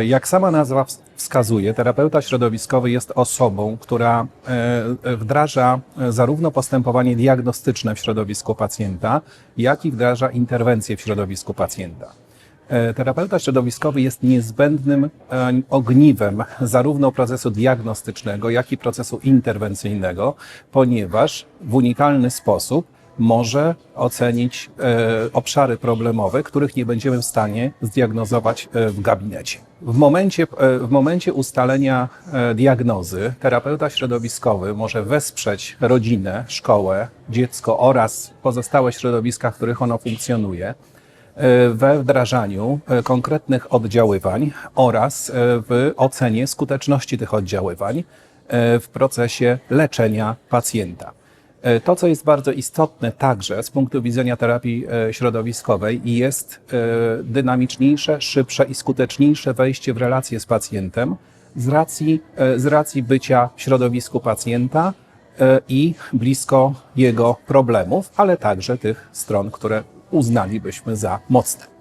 Jak sama nazwa ws- wskazuje, terapeuta środowiskowy jest osobą, która e, wdraża e, zarówno postępowanie diagnostyczne w środowisku pacjenta, jak i wdraża interwencje w środowisku pacjenta. E, Terapeuta środowiskowy jest niezbędnym e, ogniwem zarówno procesu diagnostycznego, jak i procesu interwencyjnego, ponieważ w unikalny sposób może ocenić e, obszary problemowe, których nie będziemy w stanie zdiagnozować e, w gabinecie. W momencie, e, w momencie ustalenia diagnozy terapeuta środowiskowy może wesprzeć rodzinę, szkołę, dziecko oraz pozostałe środowiska, w których ono funkcjonuje we wdrażaniu konkretnych oddziaływań oraz w ocenie skuteczności tych oddziaływań w procesie leczenia pacjenta. E, To, co jest bardzo istotne także z punktu widzenia terapii e, środowiskowej, jest e, dynamiczniejsze, szybsze i skuteczniejsze wejście w relacje z pacjentem z racji, z racji bycia w środowisku pacjenta i blisko jego problemów, ale także tych stron, które uznalibyśmy za mocne.